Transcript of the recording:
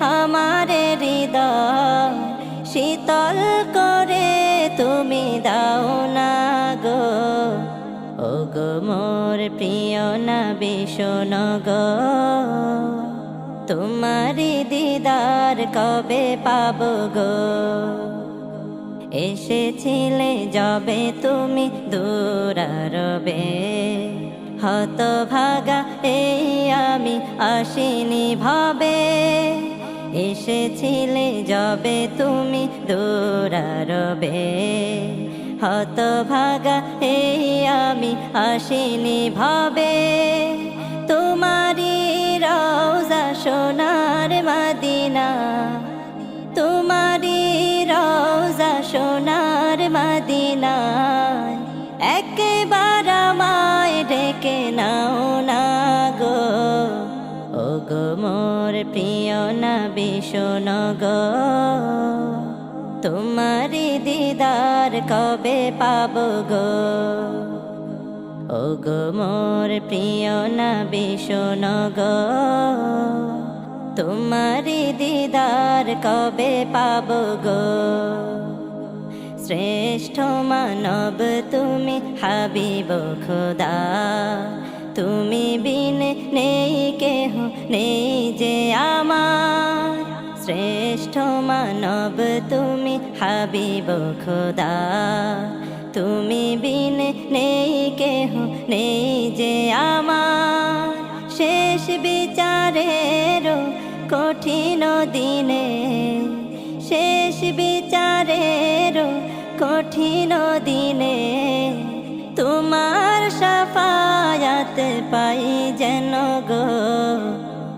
আমার হৃদয় শীতল করে তুমি দাও না গো। ও গো মোর প্রিয় না বিষণ গো। তোমারি দিদার কবে পাব গো? এসেছিলে যবে তুমি দূরারবে হত ভাগা এই আমি আসিনি ভাবে। এসেছিলে যবে তুমি দূরারবে। হত ভাগা এই আমি আসিনি ভাবে। তোমারি রওজা সোনার মাদিনা। তোমারি রওজা সোনার মদিনায় একেবার আমায় ডেকে নাও না গো। ও গো মোর প্রিয় নবী শোনো গো তোমারি দিদার কবে পাব গো? ও গো মোর প্রিয় না শোনো গো তোমারি দিদার কবে পাব গো? শ্রেষ্ঠ মানব তুমি হাবিব খোদা, তুমি বিন নেই কেহ নেই যে আমার শ্রেষ্ঠ মানব, তুমি হাবিব খোদা। তুমি বিন নেই, কেহ নেই যে আমার। শেষ বিচারেরও কঠিন দিনে, শেষ বিচারেরও কঠিন দিনে, তোমার সাফায়াত পাই যেন গো।